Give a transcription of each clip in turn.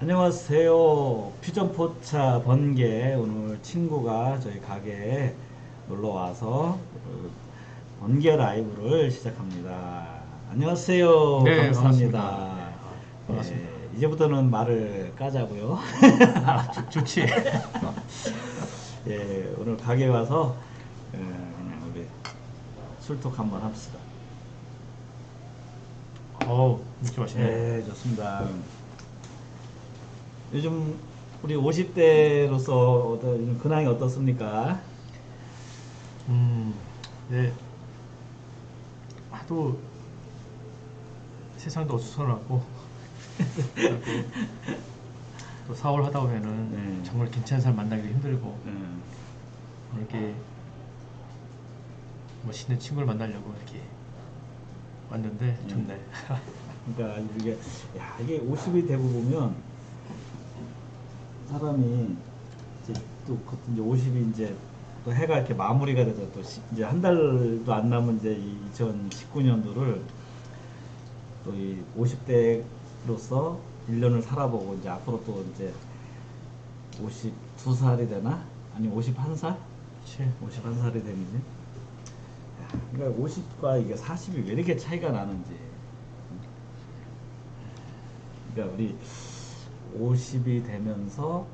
안녕하세요. 퓨전포차 번개 오늘 친구가 저희 가게에 놀러 와서 그 번개 라이브를 시작합니다. 안녕하세요. 네, 감사합니다. 반갑습니다. 네, 아, 반갑습니다. 예, 이제부터는 말을 까자고요. 아, 좋- 좋지. 예, 오늘 가게 와서 예, 그냥 우리 술톡 한번 합시다. 어우, 맛있네. 네, 좋습니다. 요즘 우리 50대로서 어떤 근황이 어떻습니까? 음, 네. 하도 세상도 어수선하고 또 사월 하다 보면은 네. 정말 괜찮은 사람 만나기도 힘들고 음, 이렇게 멋있는 친구를 만나려고 이렇게 왔는데 좋네. 그러니까 이게 야 이게 50이 되고 보면 사람이 이제 또 이제 50이 이제 또 해가 이렇게 마무리가 돼서 또 시- 이제 한 달도 안 남은 이제 이 2019년도를 또 이 50대로서 1년을 살아보고 이제 앞으로 또 이제 52살이 되나? 아니 51살? 그렇지. 51살이 되는지. 야, 그러니까 50과 이게 40이 왜 이렇게 차이가 나는지. 그러니까 우리 50이 되면서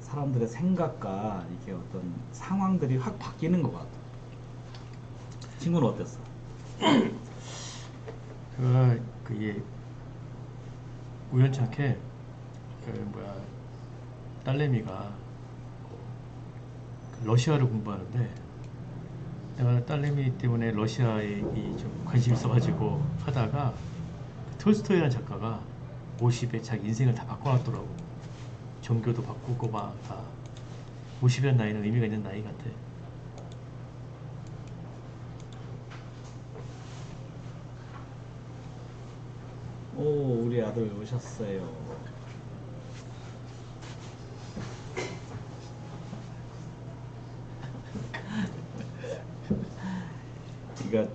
사람들의 생각과 이게 어떤 상황들이 확 바뀌는 것 같아. 친구는 어땠어? 그 그게 우연찮게 그 뭐야 딸내미가 그 러시아를 공부하는데 내가 딸내미 때문에 러시아에 이좀 관심이 있어가지고 하다가 그 톨스토이라는 작가가 50에 자기 인생을 다 바꿔놨더라고. 종교도 바꾸고 막 다. 50이라는 나이는 의미가 있는 나이 같아. 오, 우리 아들 오셨어요. 그러니까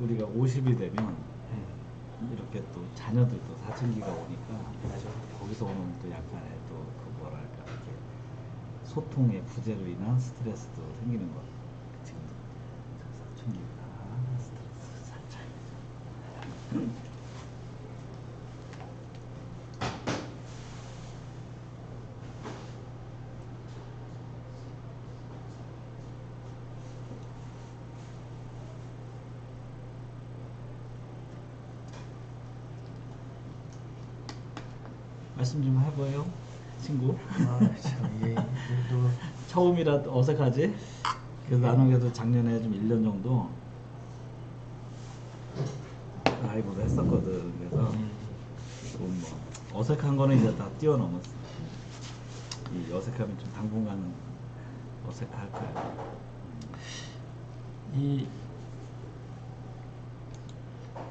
우리가 50이 되면 자녀들도 사춘기가 오니까 맞아 거기서 오는 또 약간의 또 그 뭐랄까 이렇게 소통의 부재로 인한 스트레스도 생기는 거. 지금도 사춘기가 스트레스 살짝. 말씀 좀 해봐요, 친구. 아참 이게 또 처음이라 어색하지? 그래서 나는 그래도 작년에 좀 1년 정도 라이브도 했었거든. 그래서 음. 좀뭐 어색한 거는 이제 다 뛰어넘었어. 이 어색함이 좀 당분간은 어색할 거야. 이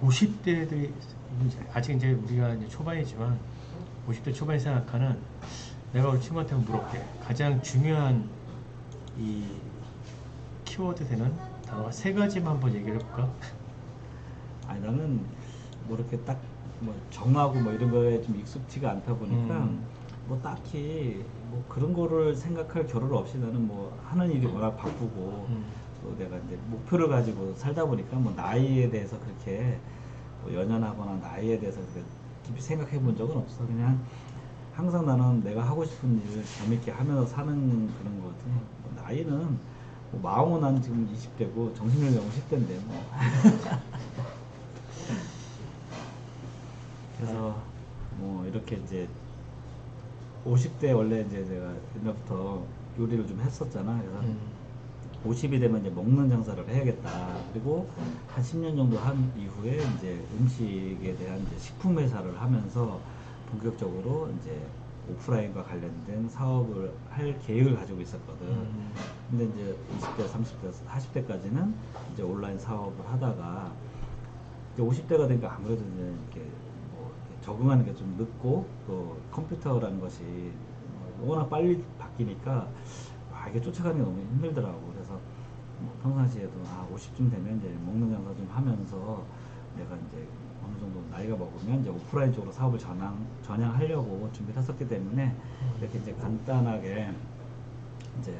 50대들이 아직 이제 우리가 이제 초반이지만 50대 초반에 생각하는 내가 우리 친구한테 물어볼게 가장 중요한 이 키워드 되는 단어가 세 가지만 한번 얘기를 해볼까? 아니 나는 뭐 이렇게 딱 뭐 정하고 뭐 이런 거에 좀 익숙지가 않다 보니까 음. 뭐 딱히 뭐 그런 거를 생각할 겨를 없이 나는 뭐 하는 일이 워낙 바쁘고 음. 또 내가 이제 목표를 가지고 살다 보니까 뭐 나이에 대해서 그렇게 뭐 연연하거나 나이에 대해서 그렇게 깊이 생각해 본 적은 없어. 그냥 항상 나는 내가 하고 싶은 일을 재밌게 하면서 사는 그런 거지 뭐 나이는 뭐 마음은 난 지금 20대고 정신력은 10대인데 뭐. 그래서 뭐 이렇게 이제 50대 원래 이제 제가 옛날부터 요리를 좀 했었잖아. 그래서 음. 50이 되면 이제 먹는 장사를 해야겠다. 그리고 한 10년 정도 한 이후에 이제 음식에 대한 이제 식품 회사를 하면서 본격적으로 이제 오프라인과 관련된 사업을 할 계획을 가지고 있었거든. 음. 근데 이제 20대, 30대, 40대까지는 이제 온라인 사업을 하다가 이제 50대가 되니까 아무래도 이제 이렇게 뭐 이렇게 적응하는 게 좀 늦고 또 컴퓨터라는 것이 워낙 빨리 바뀌니까 아 이게 쫓아가는 게 너무 힘들더라고. 그래서 뭐 평상시에도 아 50쯤 되면 이제 먹는 장사 좀 하면서 내가 이제 어느 정도 나이가 먹으면 이제 오프라인 쪽으로 사업을 전향 전향하려고 준비를 했었기 때문에 이렇게 이제 간단하게 이제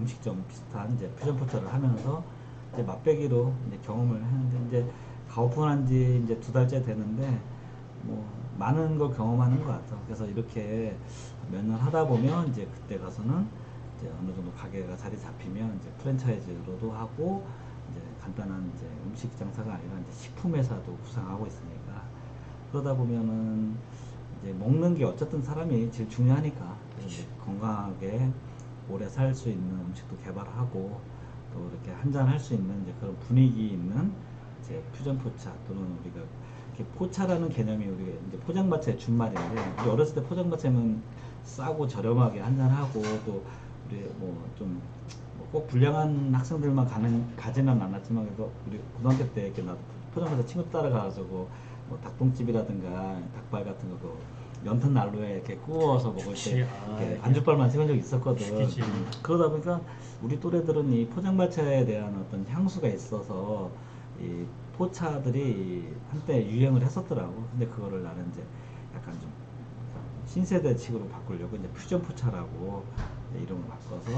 음식점 비슷한 이제 퓨전 포차를 하면서 이제 맛배기로 이제 경험을 했는데 이제 가오픈한 지 이제 두 달째 되는데 뭐 많은 걸 경험하는 것 같아. 그래서 이렇게 몇 년 하다 보면 이제 그때 가서는 이제 어느 정도 가게가 자리 잡히면 이제 프랜차이즈로도 하고 이제 간단한 이제 음식 장사가 아니라 이제 식품 회사도 구상하고 있으니까 그러다 보면은 이제 먹는 게 어쨌든 사람이 제일 중요하니까 이제 건강하게 오래 살 수 있는 음식도 개발하고 또 이렇게 한잔 할 수 있는 이제 그런 분위기 있는 이제 퓨전 포차 또는 우리가 이렇게 포차라는 개념이 우리가 이제 포장마차의 준말인데 우리 어렸을 때 포장마차면 싸고 저렴하게 한잔하고 또 우리 뭐좀 꼭 불량한 학생들만 가는 가지는 않았지만 그래도 우리 고등학교 때 이렇게 나도 포장마차 친구 따라가가지고 뭐 닭똥집이라든가 닭발 같은 거그 연탄 난로에 이렇게 구워서 먹을. 때 아, 이게 안주발만 세운 적이 있었거든. 죽이지. 그러다 보니까 우리 또래들은 이 포장마차에 대한 어떤 향수가 있어서 이 포차들이 한때 유행을 했었더라고. 근데 그거를 나는 이제 약간 좀 신세대 식으로 바꾸려고 이제 퓨전 포차라고 이름을 바꿔서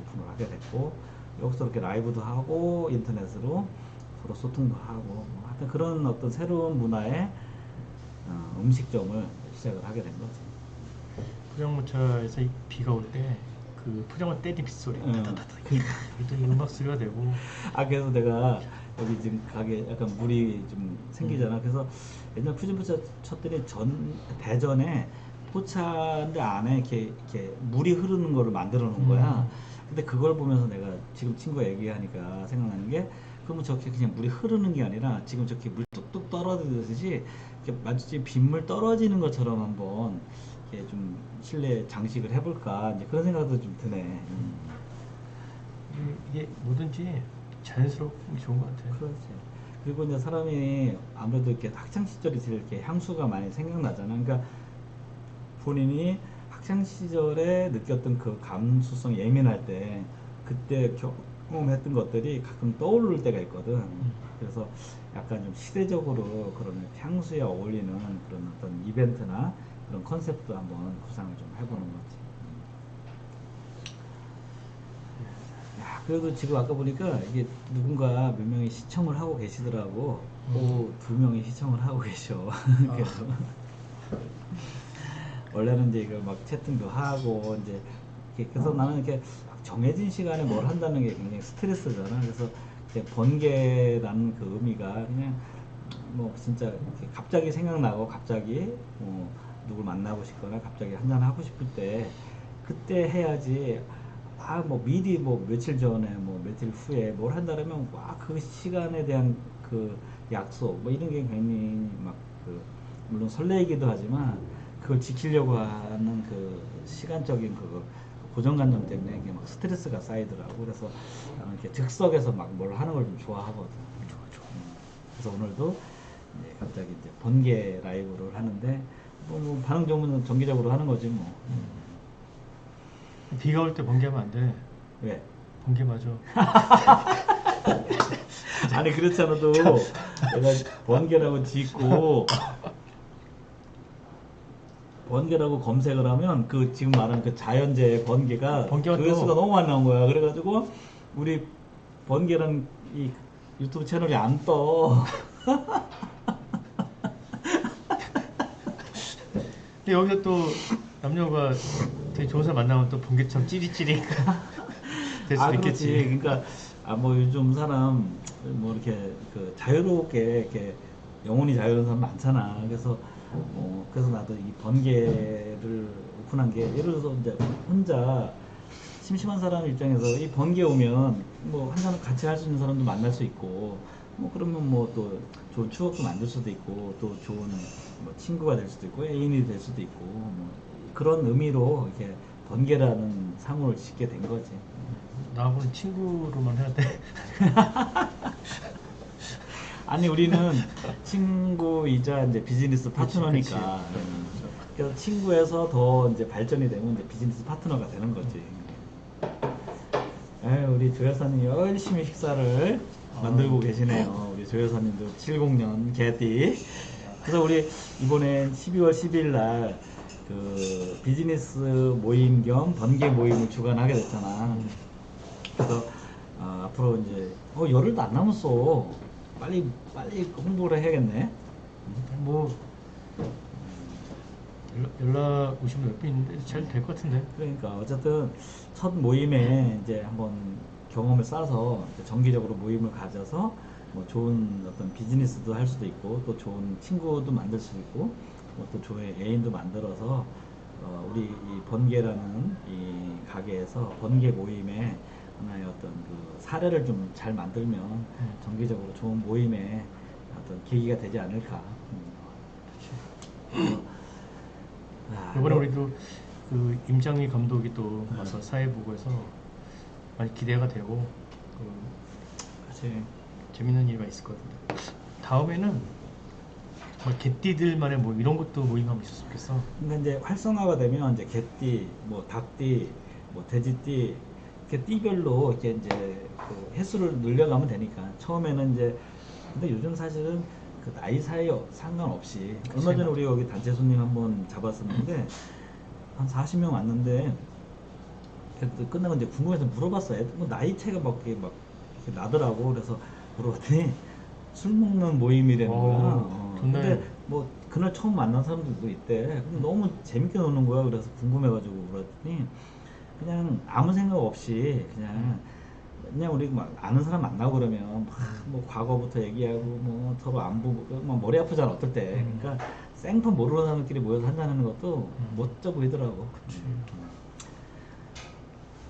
오픈을 하게 됐고 여기서 이렇게 라이브도 하고 인터넷으로 서로 소통도 하고 뭐 하여튼 그런 어떤 새로운 문화의 어, 음식점을 시작을 하게 된 거지. 포장마차에서 이 비가 올 때 그 포장마차 때리 빗소리 응. 따다다다 그랬더니 음악 소리가 되고 아 그래서 내가 여기 지금 가게 약간 물이 좀 생기잖아. 그래서 옛날 포차 쳤더니 전 대전에 포차인데 안에 이렇게 이렇게 물이 흐르는 거를 만들어 놓은 거야. 음. 근데 그걸 보면서 내가 지금 친구가 얘기하니까 생각나는 게 그러면 저렇게 그냥 물이 흐르는 게 아니라 지금 저렇게 물 뚝뚝 떨어지듯이 이렇게 마치 빗물 떨어지는 것처럼 한번 이렇게 좀 실내 장식을 해볼까 이제 그런 생각도 좀 드네. 음. 이- 이게 뭐든지 자연스럽고 좋은 것 같아요. 그렇지. 그리고 이제 사람이 아무래도 이렇게 학창 시절이 제일 이렇게 향수가 많이 생각나잖아. 그러니까 본인이 학창 시절에 느꼈던 그 감수성 예민할 때 그때 경험했던 것들이 가끔 떠오를 때가 있거든. 그래서 약간 좀 시대적으로 그런 향수에 어울리는 그런 어떤 이벤트나 그런 컨셉도 한번 구상을 좀 해보는 거지. 야, 그래도 지금 아까 보니까 이게 누군가 몇 명이 시청을 하고 계시더라고. 오, 두 명이 시청을 하고 계셔. 그래서 원래는 이제 이거 막 채팅도 하고 이제 그래서 나는 이렇게 막 정해진 시간에 뭘 한다는 게 굉장히 스트레스잖아. 그래서 번개라는 그 의미가 그냥 뭐 진짜 갑자기 생각나고 갑자기 뭐 누굴 만나고 싶거나 갑자기 한잔 하고 싶을 때 그때 해야지 아뭐 미리 뭐 며칠 전에 뭐 며칠 후에 뭘 한다면 와 그 시간에 대한 그 약속 뭐 이런 게 괜히 막 그 물론 설레이기도 하지만 그걸 지키려고 하는 그 시간적인 그 고정관념 때문에 이게 막 스트레스가 쌓이더라고 그래서 이렇게 즉석에서 막 뭘 하는 걸 좀 좋아하거든. 좋아 좋아. 음, 그래서 오늘도 이제 갑자기 이제 번개 라이브를 하는데 뭐, 뭐 반응 좋으면 정기적으로 하는 거지 뭐. 비가 올 때 번개하면 안 돼. 왜? 번개 맞아. 아니 그렇지 않아도 내가 번개라고 짓고 번개라고 검색을 하면 그 지금 말하는 그 자연재해 번개가 번개가 조회수가 또- 너무 많이 나온 거야. 그래가지고 우리 번개라는 이 유튜브 채널이 안 떠. 근데 여기서 또 남녀가 되게 좋은 사람 만나면 또 번개처럼 찌릿찌릿 될 수도 아, 있겠지. 그렇지. 그러니까 아 뭐 요즘 사람 뭐 이렇게 그 자유롭게 이렇게 영혼이 자유로운 사람 많잖아. 그래서 뭐 그래서 나도 이 번개를 오픈한 게 예를 들어서 이제 혼자 심심한 사람 입장에서 이 번개 오면 뭐 한잔 같이 할 수 있는 사람도 만날 수 있고 뭐 그러면 뭐 또 좋은 추억도 만들 수도 있고 또 좋은 뭐 친구가 될 수도 있고 애인이 될 수도 있고 뭐 그런 의미로 이렇게 번개라는 상호를 짓게 된 거지. 나하고는 친구로만 해야 돼. 아니 우리는 친구이자 이제 비즈니스 파트너니까 그치. 음. 그래서 친구에서 더 이제 발전이 되면 이제 비즈니스 파트너가 되는 거지. 에이, 우리 조 여사님 열심히 식사를 아. 만들고 계시네요. 우리 조 여사님도 70년 개띠. 그래서 우리 이번에 12월 10일 날 그 비즈니스 모임 겸 번개 모임을 주관하게 됐잖아. 그래서 아, 앞으로 이제 어 열흘도 안 남았어. 빨리 빨리 홍보를 해야겠네. 뭐 연락, 연락 오시면 몇 분 있는데 잘 될 것 같은데. 그러니까 어쨌든 첫 모임에 이제 한번 경험을 쌓아서 정기적으로 모임을 가져서 뭐 좋은 어떤 비즈니스도 할 수도 있고 또 좋은 친구도 만들 수 있고 뭐또 좋은 애인도 만들어서 어 우리 이 번개라는 이 가게에서 번개 모임에 하나의 어떤 그 사례를 좀 잘 만들면 정기적으로 좋은 모임에 어떤 계기가 되지 않을까. 음. 아, 이번에 뭐- 우리도 그 임장미 감독이 또 와서 사회보고에서 많이 기대가 되고 그 그치. 재밌는 일이 있을 것 같은데 다음에는 뭐 개띠들만의 뭐 이런 것도 모임 한번 있었으면 좋겠어. 근데 이제 활성화가 되면 이제 개띠, 뭐 닭띠, 뭐 돼지띠 이렇게 띠별로 이렇게 이제 그 횟수를 늘려가면 되니까 처음에는 이제 근데 요즘 사실은 그 나이 사이 상관없이 얼마 전에 우리 여기 단체 손님 한번 잡았었는데 한 40명 왔는데 끝나고 이제 궁금해서 물어봤어요. 뭐 나이 차이가 막 이렇게 막 이렇게 나더라고. 그래서 물어봤더니 술 먹는 모임이라는 오, 거야. 어. 좋네. 근데 뭐 그날 처음 만난 사람들도 있대. 근데 너무 재밌게 노는 거야. 그래서 궁금해가지고 물었더니 그냥 아무 생각 없이 그냥 그냥 우리 막 아는 사람 만나고 그러면 막뭐 과거부터 얘기하고 뭐 서로 안부 막 머리 아프잖아 어떨 때. 음. 그러니까 생판 모르는 사람끼리 모여서 한다는 것도 음. 멋져 보이더라고. 그치. 음.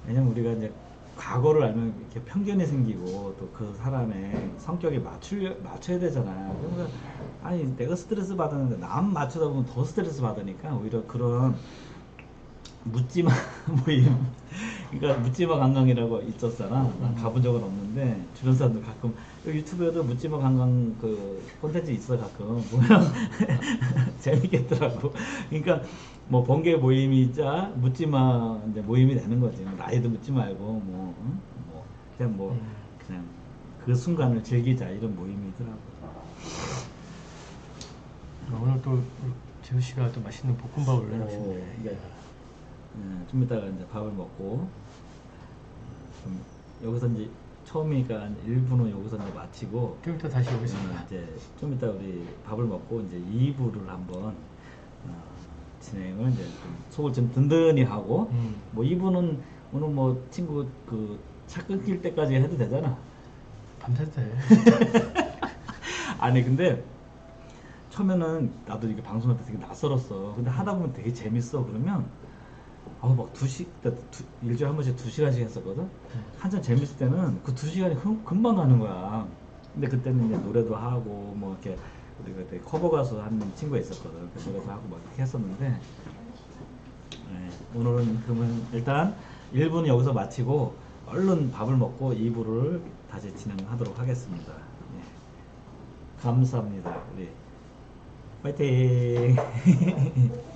왜냐면 우리가 이제 과거를 알면 이렇게 편견이 생기고 또 그 사람의 성격에 맞추려 맞춰야 되잖아. 그러니까 아니 내가 스트레스 받았는데 남 맞추다 보면 더 스트레스 받으니까 오히려 그런 묻지마 모임 그러니까 묻지마 관광이라고 있었잖아. 난 가본 적은 없는데 주변 사람들 가끔 유튜브에도 묻지마 관광 그 콘텐츠 있어 가끔 보면 재밌겠더라고. 그러니까 뭐 번개 모임이자 묻지마 이제 모임이 되는 거지. 뭐 나이도 묻지 말고 뭐, 응? 뭐 그냥 뭐 음. 그냥 그 순간을 즐기자 이런 모임이더라고. 어, 오늘 또 재우 씨가 또 맛있는 볶음밥을 오, 해놓으셨네. 네. 음, 좀 이따가 이제 밥을 먹고 좀 여기서 이제 처음이니까 한 1부는 여기서 이제 마치고 좀 이따 다시 음, 오겠습니다. 이제 좀 이따 우리 밥을 먹고 이제 2부를 한번 어, 진행을 이제 좀 속을 좀 든든히 하고 음. 뭐 2부는 오늘 뭐 친구 그차 끊길 때까지 해도 되잖아. 밤새도 돼. 아니 근데 처음에는 나도 이게 방송할 때 되게 낯설었어. 근데 하다 보면 되게 재밌어. 그러면 아막 두시 나 두, 일주일에 한 번씩 두 시간씩 했었거든. 한참 재밌을 때는 그두 시간이 흠- 금방 가는 거야. 근데 그때는 이제 노래도 하고 뭐 이렇게 우리가 그때 커버 가수 한 친구가 있었거든. 그 노래도 하고 막 이렇게 했었는데 네, 오늘은 그러면 일단 1부는 여기서 마치고 얼른 밥을 먹고 2부를 다시 진행하도록 하겠습니다. 예. 감사합니다. 우리 파이팅!